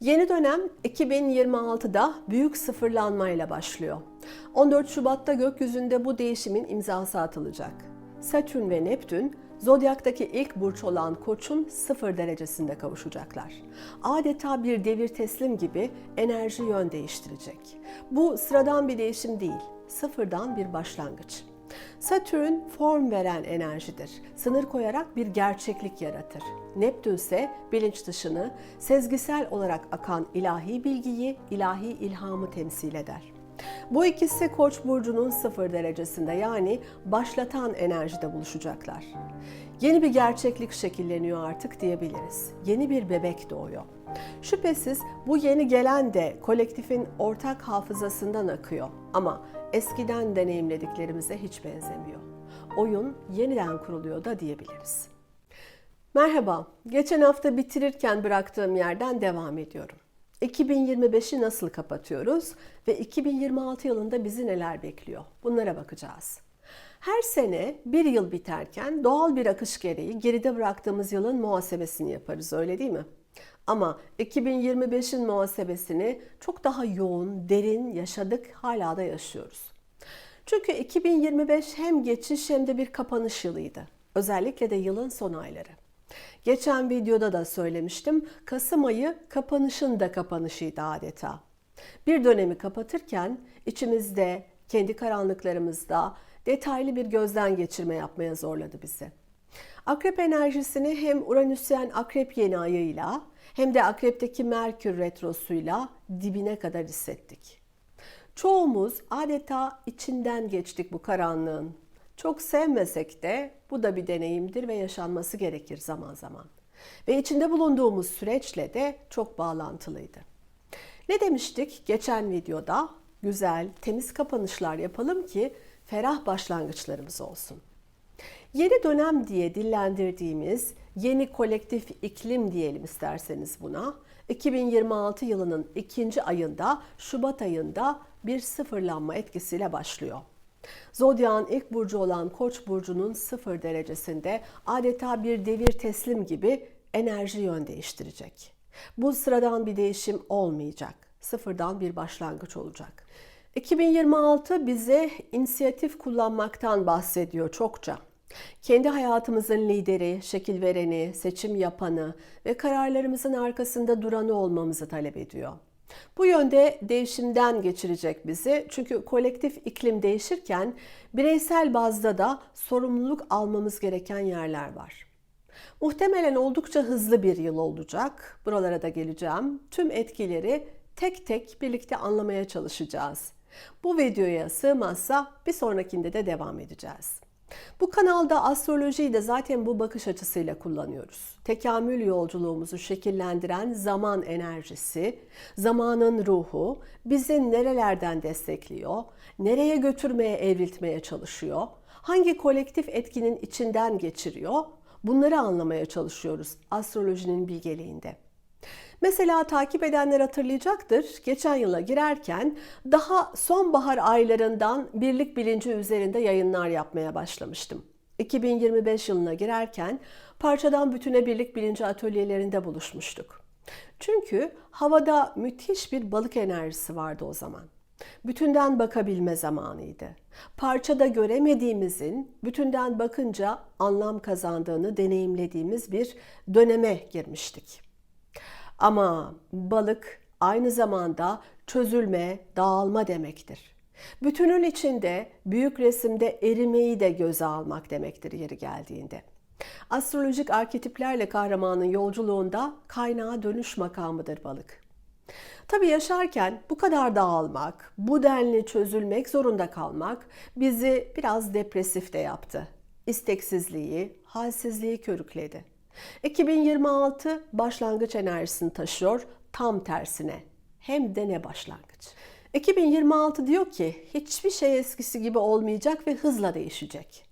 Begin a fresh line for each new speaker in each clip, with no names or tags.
Yeni dönem 2026'da büyük sıfırlanmayla başlıyor. 14 Şubat'ta gökyüzünde bu değişimin imzası atılacak. Satürn ve Neptün Zodyak'taki ilk burç olan Koç'un sıfır derecesinde kavuşacaklar. Adeta bir devir teslim gibi enerji yön değiştirecek. Bu sıradan bir değişim değil, sıfırdan bir başlangıç. Satürn form veren enerjidir. Sınır koyarak bir gerçeklik yaratır. Neptün ise bilinç dışını, sezgisel olarak akan ilahi bilgiyi, ilahi ilhamı temsil eder. Bu ikisi Koç burcunun sıfır derecesinde yani başlatan enerjide buluşacaklar. Yeni bir gerçeklik şekilleniyor artık diyebiliriz. Yeni bir bebek doğuyor. Şüphesiz bu yeni gelen de kolektifin ortak hafızasından akıyor ama eskiden deneyimlediklerimize hiç benzemiyor. Oyun yeniden kuruluyor da diyebiliriz. Merhaba, geçen hafta bitirirken bıraktığım yerden devam ediyorum. 2025'i nasıl kapatıyoruz ve 2026 yılında bizi neler bekliyor? Bunlara bakacağız. Her sene bir yıl biterken doğal bir akış gereği geride bıraktığımız yılın muhasebesini yaparız öyle değil mi? Ama 2025'in muhasebesini çok daha yoğun, derin yaşadık, hala da yaşıyoruz. Çünkü 2025 hem geçiş hem de bir kapanış yılıydı. Özellikle de yılın son ayları. Geçen videoda da söylemiştim. Kasım ayı kapanışın da kapanışıydı adeta. Bir dönemi kapatırken içimizde, kendi karanlıklarımızda detaylı bir gözden geçirme yapmaya zorladı bizi. Akrep enerjisini hem Uranüsyen akrep yeni ayıyla hem de akrepteki Merkür retrosuyla dibine kadar hissettik. Çoğumuz adeta içinden geçtik bu karanlığın. Çok sevmesek de bu da bir deneyimdir ve yaşanması gerekir zaman zaman. Ve içinde bulunduğumuz süreçle de çok bağlantılıydı. Ne demiştik geçen videoda? Güzel, temiz kapanışlar yapalım ki ferah başlangıçlarımız olsun. Yeni dönem diye dillendirdiğimiz yeni kolektif iklim diyelim isterseniz buna. 2026 yılının ikinci ayında Şubat ayında bir sıfırlanma etkisiyle başlıyor. Zodya'nın ilk burcu olan Koç burcunun sıfır derecesinde adeta bir devir teslim gibi enerji yön değiştirecek. Bu sıradan bir değişim olmayacak. Sıfırdan bir başlangıç olacak. 2026 bize inisiyatif kullanmaktan bahsediyor çokça. Kendi hayatımızın lideri, şekil vereni, seçim yapanı ve kararlarımızın arkasında duranı olmamızı talep ediyor. Bu yönde değişimden geçirecek bizi. Çünkü kolektif iklim değişirken bireysel bazda da sorumluluk almamız gereken yerler var. Muhtemelen oldukça hızlı bir yıl olacak. Buralara da geleceğim. Tüm etkileri tek tek birlikte anlamaya çalışacağız. Bu videoya sığmazsa bir sonrakinde de devam edeceğiz. Bu kanalda astrolojiyi de zaten bu bakış açısıyla kullanıyoruz. Tekamül yolculuğumuzu şekillendiren zaman enerjisi, zamanın ruhu bizi nerelerden destekliyor, nereye götürmeye, evriltmeye çalışıyor, hangi kolektif etkinin içinden geçiriyor, bunları anlamaya çalışıyoruz astrolojinin bilgeliğinde. Mesela takip edenler hatırlayacaktır. Geçen yıla girerken daha sonbahar aylarından birlik bilinci üzerinde yayınlar yapmaya başlamıştım. 2025 yılına girerken parçadan bütüne birlik bilinci atölyelerinde buluşmuştuk. Çünkü havada müthiş bir balık enerjisi vardı o zaman. Bütünden bakabilme zamanıydı. Parçada göremediğimizin bütünden bakınca anlam kazandığını deneyimlediğimiz bir döneme girmiştik. Ama balık aynı zamanda çözülme, dağılma demektir. Bütünün içinde büyük resimde erimeyi de göze almak demektir yeri geldiğinde. Astrolojik arketiplerle kahramanın yolculuğunda kaynağa dönüş makamıdır balık. Tabii yaşarken bu kadar dağılmak, bu denli çözülmek zorunda kalmak bizi biraz depresif de yaptı. İsteksizliği, halsizliği körükledi. 2026 başlangıç enerjisini taşıyor tam tersine. Hem de ne başlangıç. 2026 diyor ki hiçbir şey eskisi gibi olmayacak ve hızla değişecek.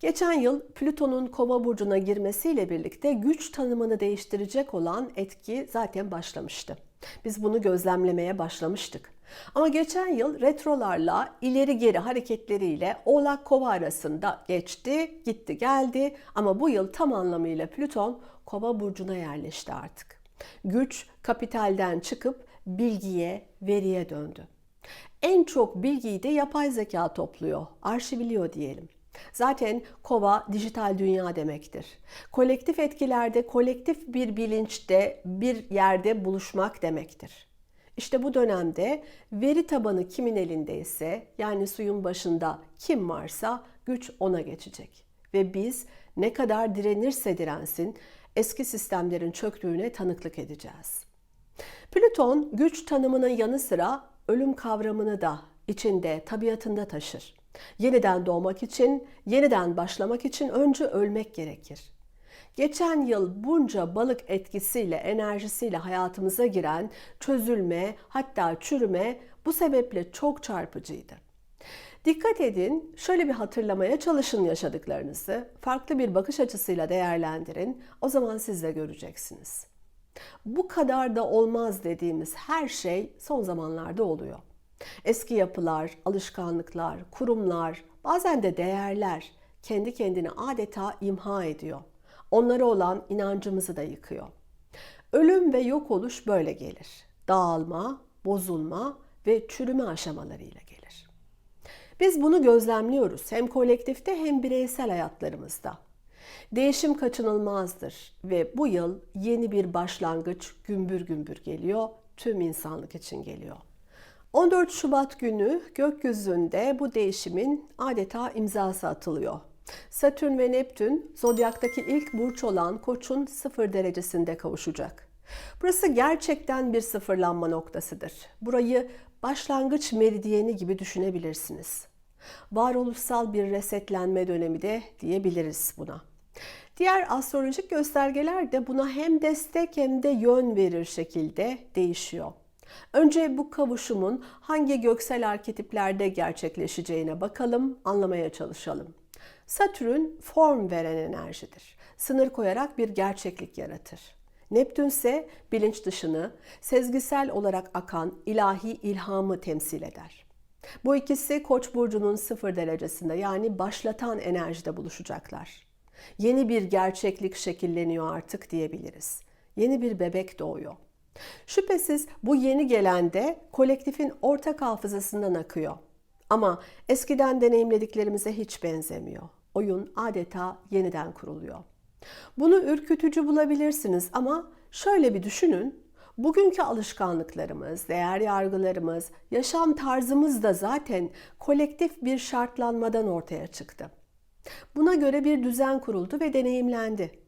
Geçen yıl Plüton'un Kova burcuna girmesiyle birlikte güç tanımını değiştirecek olan etki zaten başlamıştı. Biz bunu gözlemlemeye başlamıştık. Ama geçen yıl retrolarla ileri geri hareketleriyle Oğlak Kova arasında geçti, gitti, geldi ama bu yıl tam anlamıyla Plüton Kova burcuna yerleşti artık. Güç kapitalden çıkıp bilgiye, veriye döndü. En çok bilgiyi de yapay zeka topluyor, arşiviliyor diyelim. Zaten kova dijital dünya demektir. Kolektif etkilerde, kolektif bir bilinçte, bir yerde buluşmak demektir. İşte bu dönemde veri tabanı kimin elindeyse, yani suyun başında kim varsa güç ona geçecek. Ve biz ne kadar direnirse dirensin eski sistemlerin çöktüğüne tanıklık edeceğiz. Plüton güç tanımının yanı sıra ölüm kavramını da içinde, tabiatında taşır. Yeniden doğmak için, yeniden başlamak için önce ölmek gerekir. Geçen yıl bunca balık etkisiyle, enerjisiyle hayatımıza giren çözülme, hatta çürüme bu sebeple çok çarpıcıydı. Dikkat edin, şöyle bir hatırlamaya çalışın yaşadıklarınızı, farklı bir bakış açısıyla değerlendirin, o zaman siz de göreceksiniz. Bu kadar da olmaz dediğimiz her şey son zamanlarda oluyor. Eski yapılar, alışkanlıklar, kurumlar, bazen de değerler kendi kendini adeta imha ediyor. Onlara olan inancımızı da yıkıyor. Ölüm ve yok oluş böyle gelir. Dağılma, bozulma ve çürüme aşamalarıyla gelir. Biz bunu gözlemliyoruz hem kolektifte hem bireysel hayatlarımızda. Değişim kaçınılmazdır ve bu yıl yeni bir başlangıç gümbür gümbür geliyor, tüm insanlık için geliyor. 14 Şubat günü gökyüzünde bu değişimin adeta imzası atılıyor. Satürn ve Neptün zodyaktaki ilk burç olan Koç'un sıfır derecesinde kavuşacak. Burası gerçekten bir sıfırlanma noktasıdır. Burayı başlangıç meridiyeni gibi düşünebilirsiniz. Varoluşsal bir resetlenme dönemi de diyebiliriz buna. Diğer astrolojik göstergeler de buna hem destek hem de yön verir şekilde değişiyor. Önce bu kavuşumun hangi göksel arketiplerde gerçekleşeceğine bakalım, anlamaya çalışalım. Satürn form veren enerjidir. Sınır koyarak bir gerçeklik yaratır. Neptün ise bilinç dışını, sezgisel olarak akan ilahi ilhamı temsil eder. Bu ikisi Koç burcunun sıfır derecesinde yani başlatan enerjide buluşacaklar. Yeni bir gerçeklik şekilleniyor artık diyebiliriz. Yeni bir bebek doğuyor. Şüphesiz bu yeni gelen de kolektifin ortak hafızasından akıyor. Ama eskiden deneyimlediklerimize hiç benzemiyor. Oyun adeta yeniden kuruluyor. Bunu ürkütücü bulabilirsiniz ama şöyle bir düşünün. Bugünkü alışkanlıklarımız, değer yargılarımız, yaşam tarzımız da zaten kolektif bir şartlanmadan ortaya çıktı. Buna göre bir düzen kuruldu ve deneyimlendi.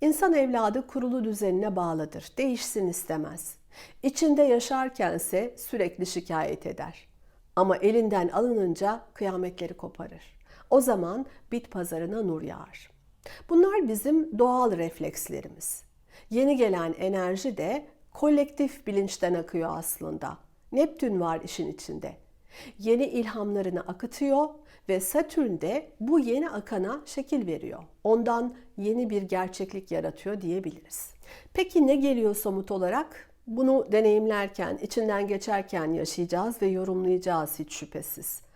İnsan evladı kurulu düzenine bağlıdır. Değişsin istemez. İçinde yaşarkense sürekli şikayet eder. Ama elinden alınınca kıyametleri koparır. O zaman bit pazarına nur yağar. Bunlar bizim doğal reflekslerimiz. Yeni gelen enerji de kolektif bilinçten akıyor aslında. Neptün var işin içinde. Yeni ilhamlarını akıtıyor ve Satürn de bu yeni akana şekil veriyor. Ondan yeni bir gerçeklik yaratıyor diyebiliriz. Peki ne geliyor somut olarak? Bunu deneyimlerken, içinden geçerken yaşayacağız ve yorumlayacağız hiç şüphesiz.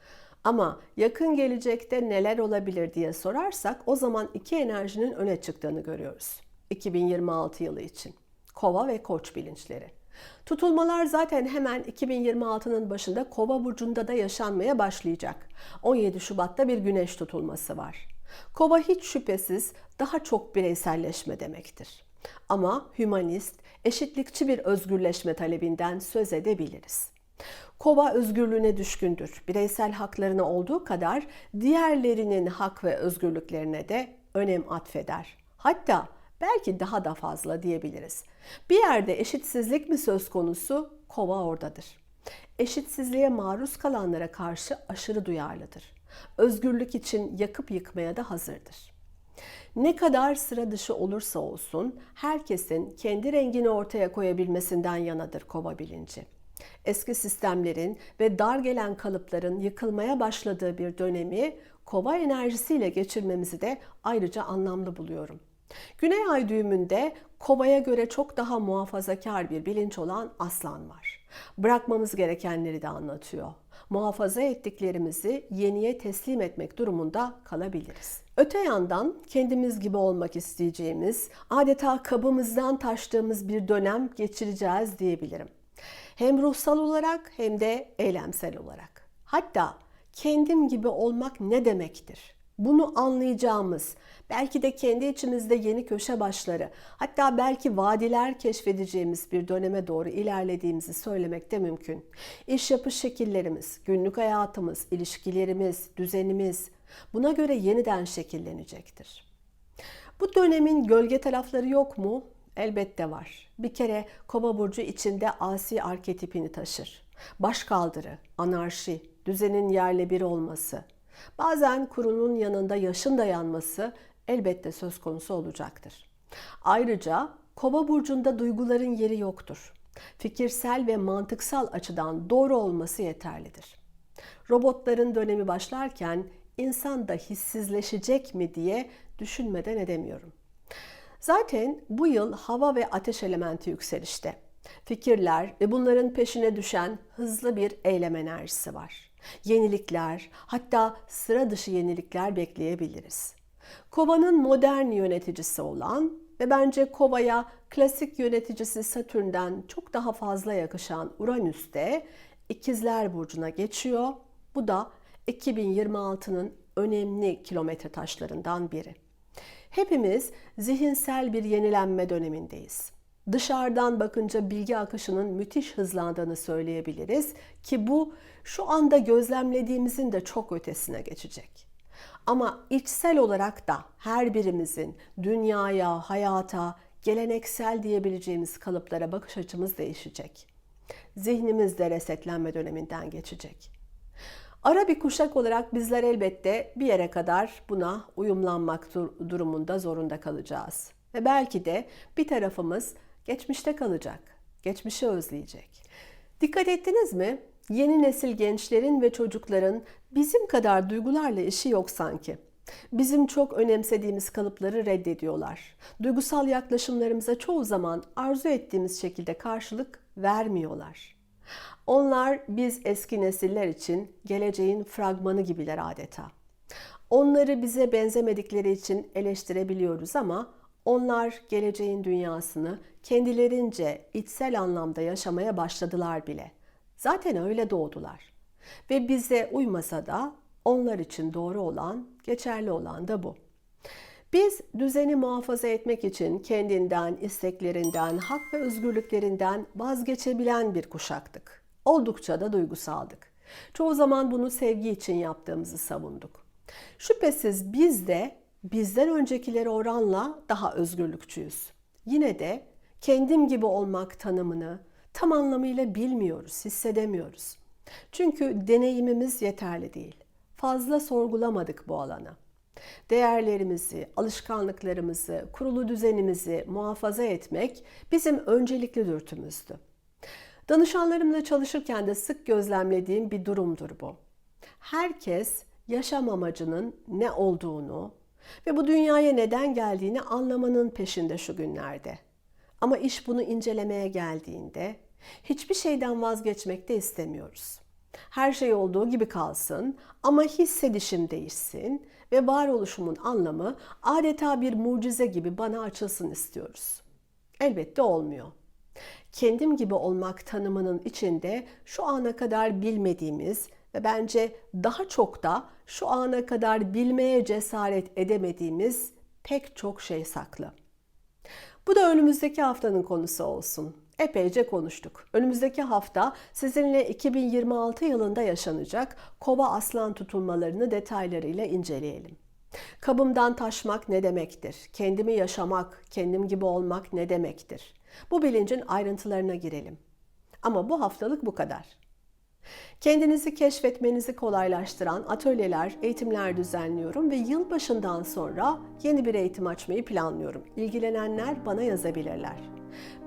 Ama yakın gelecekte neler olabilir diye sorarsak o zaman iki enerjinin öne çıktığını görüyoruz. 2026 yılı için. Kova ve Koç bilinçleri. Tutulmalar zaten hemen 2026'nın başında Kova burcunda da yaşanmaya başlayacak. 17 Şubat'ta bir güneş tutulması var. Kova hiç şüphesiz daha çok bireyselleşme demektir. Ama hümanist, eşitlikçi bir özgürleşme talebinden söz edebiliriz. Kova özgürlüğüne düşkündür. Bireysel haklarına olduğu kadar diğerlerinin hak ve özgürlüklerine de önem atfeder. Hatta belki daha da fazla diyebiliriz. Bir yerde eşitsizlik mi söz konusu? Kova oradadır. Eşitsizliğe maruz kalanlara karşı aşırı duyarlıdır. Özgürlük için yakıp yıkmaya da hazırdır. Ne kadar sıra dışı olursa olsun herkesin kendi rengini ortaya koyabilmesinden yanadır kova bilinci. Eski sistemlerin ve dar gelen kalıpların yıkılmaya başladığı bir dönemi kova enerjisiyle geçirmemizi de ayrıca anlamlı buluyorum. Güney ay düğümünde kovaya göre çok daha muhafazakar bir bilinç olan aslan var. Bırakmamız gerekenleri de anlatıyor. muhafaza ettiklerimizi yeniye teslim etmek durumunda kalabiliriz. Öte yandan kendimiz gibi olmak isteyeceğimiz, adeta kabımızdan taştığımız bir dönem geçireceğiz diyebilirim. Hem ruhsal olarak hem de eylemsel olarak. Hatta kendim gibi olmak ne demektir? Bunu anlayacağımız, belki de kendi içimizde yeni köşe başları, hatta belki vadiler keşfedeceğimiz bir döneme doğru ilerlediğimizi söylemek de mümkün. İş yapış şekillerimiz, günlük hayatımız, ilişkilerimiz, düzenimiz buna göre yeniden şekillenecektir. Bu dönemin gölge tarafları yok mu? Elbette var. Bir kere Kova burcu içinde asi arketipini taşır. Başkaldırı, anarşi, düzenin yerle bir olması, bazen kurunun yanında yaşın dayanması elbette söz konusu olacaktır. Ayrıca Kova burcunda duyguların yeri yoktur. Fikirsel ve mantıksal açıdan doğru olması yeterlidir. Robotların dönemi başlarken insan da hissizleşecek mi diye düşünmeden edemiyorum. Zaten bu yıl hava ve ateş elementi yükselişte. Fikirler ve bunların peşine düşen hızlı bir eylem enerjisi var. Yenilikler, hatta sıra dışı yenilikler bekleyebiliriz. Kova'nın modern yöneticisi olan ve bence Kova'ya klasik yöneticisi Satürn'den çok daha fazla yakışan Uranüs de İkizler Burcu'na geçiyor. Bu da 2026'nın önemli kilometre taşlarından biri. Hepimiz zihinsel bir yenilenme dönemindeyiz. Dışarıdan bakınca bilgi akışının müthiş hızlandığını söyleyebiliriz ki bu şu anda gözlemlediğimizin de çok ötesine geçecek. Ama içsel olarak da her birimizin dünyaya, hayata, geleneksel diyebileceğimiz kalıplara bakış açımız değişecek. Zihnimiz de resetlenme döneminden geçecek. Ara bir kuşak olarak bizler elbette bir yere kadar buna uyumlanmak durumunda zorunda kalacağız. Ve belki de bir tarafımız geçmişte kalacak, geçmişi özleyecek. Dikkat ettiniz mi? Yeni nesil gençlerin ve çocukların bizim kadar duygularla işi yok sanki. Bizim çok önemsediğimiz kalıpları reddediyorlar. Duygusal yaklaşımlarımıza çoğu zaman arzu ettiğimiz şekilde karşılık vermiyorlar. Onlar biz eski nesiller için geleceğin fragmanı gibiler adeta. Onları bize benzemedikleri için eleştirebiliyoruz ama onlar geleceğin dünyasını kendilerince içsel anlamda yaşamaya başladılar bile. Zaten öyle doğdular. Ve bize uymasa da onlar için doğru olan, geçerli olan da bu. Biz düzeni muhafaza etmek için kendinden, isteklerinden, hak ve özgürlüklerinden vazgeçebilen bir kuşaktık. Oldukça da duygusaldık. Çoğu zaman bunu sevgi için yaptığımızı savunduk. Şüphesiz biz de bizden öncekileri oranla daha özgürlükçüyüz. Yine de kendim gibi olmak tanımını tam anlamıyla bilmiyoruz, hissedemiyoruz. Çünkü deneyimimiz yeterli değil. Fazla sorgulamadık bu alanı. Değerlerimizi, alışkanlıklarımızı, kurulu düzenimizi muhafaza etmek bizim öncelikli dürtümüzdü. Danışanlarımla çalışırken de sık gözlemlediğim bir durumdur bu. Herkes yaşam amacının ne olduğunu ve bu dünyaya neden geldiğini anlamanın peşinde şu günlerde. Ama iş bunu incelemeye geldiğinde hiçbir şeyden vazgeçmek de istemiyoruz. Her şey olduğu gibi kalsın ama hissedişim değişsin ve varoluşumun anlamı adeta bir mucize gibi bana açılsın istiyoruz. Elbette olmuyor. Kendim gibi olmak tanımının içinde şu ana kadar bilmediğimiz ve bence daha çok da şu ana kadar bilmeye cesaret edemediğimiz pek çok şey saklı. Bu da önümüzdeki haftanın konusu olsun. Epeyce konuştuk. Önümüzdeki hafta sizinle 2026 yılında yaşanacak kova aslan tutulmalarını detaylarıyla inceleyelim. Kabımdan taşmak ne demektir? Kendimi yaşamak, kendim gibi olmak ne demektir? Bu bilincin ayrıntılarına girelim. Ama bu haftalık bu kadar. Kendinizi keşfetmenizi kolaylaştıran atölyeler, eğitimler düzenliyorum ve yılbaşından sonra yeni bir eğitim açmayı planlıyorum. İlgilenenler bana yazabilirler.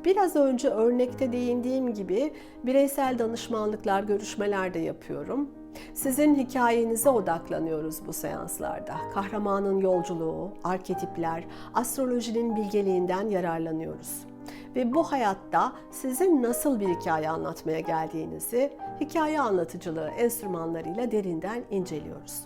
Biraz önce örnekte değindiğim gibi bireysel danışmanlıklar, görüşmeler de yapıyorum. Sizin hikayenize odaklanıyoruz bu seanslarda. Kahramanın yolculuğu, arketipler, astrolojinin bilgeliğinden yararlanıyoruz. Ve bu hayatta sizin nasıl bir hikaye anlatmaya geldiğinizi hikaye anlatıcılığı enstrümanlarıyla derinden inceliyoruz.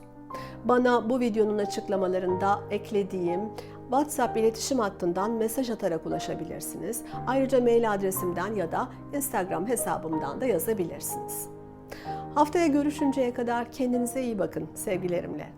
Bana bu videonun açıklamalarında eklediğim WhatsApp iletişim hattından mesaj atarak ulaşabilirsiniz. Ayrıca mail adresimden ya da Instagram hesabımdan da yazabilirsiniz. Haftaya görüşünceye kadar kendinize iyi bakın sevgilerimle.